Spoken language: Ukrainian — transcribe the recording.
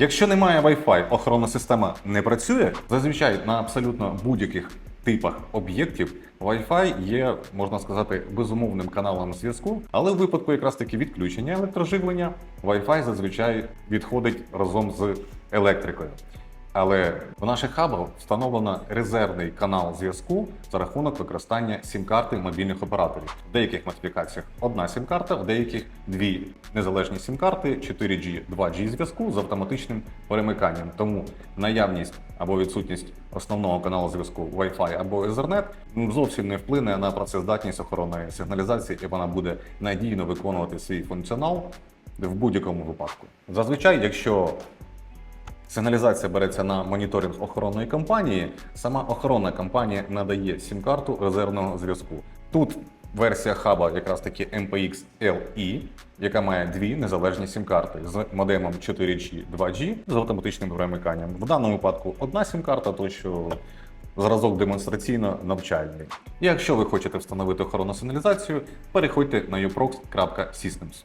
Якщо немає Wi-Fi, охоронна система не працює. Зазвичай на абсолютно будь-яких типах об'єктів Wi-Fi є, можна сказати, безумовним каналом зв'язку, але в випадку якраз таки відключення електроживлення Wi-Fi зазвичай відходить разом з електрикою. Але в наших хабах встановлено резервний канал зв'язку за рахунок використання сім-карти мобільних операторів. В деяких модифікаціях одна сім-карта, в деяких дві незалежні сім-карти 4G, 2G зв'язку з автоматичним перемиканням. Тому наявність або відсутність основного каналу зв'язку Wi-Fi або Ethernet зовсім не вплине на працездатність охоронної сигналізації, і вона буде надійно виконувати свій функціонал в будь-якому випадку. Зазвичай, якщо Сигналізація береться на моніторинг охоронної компанії. Сама охоронна компанія надає сім-карту резервного зв'язку. Тут версія хаба якраз таки MPX LE, яка має дві незалежні сім-карти з модемом 4G 2G з автоматичним перемиканням. В даному випадку одна сім-карта, то що зразок демонстраційно навчальний. Якщо ви хочете встановити охоронну сигналізацію, переходьте на uprox.systems.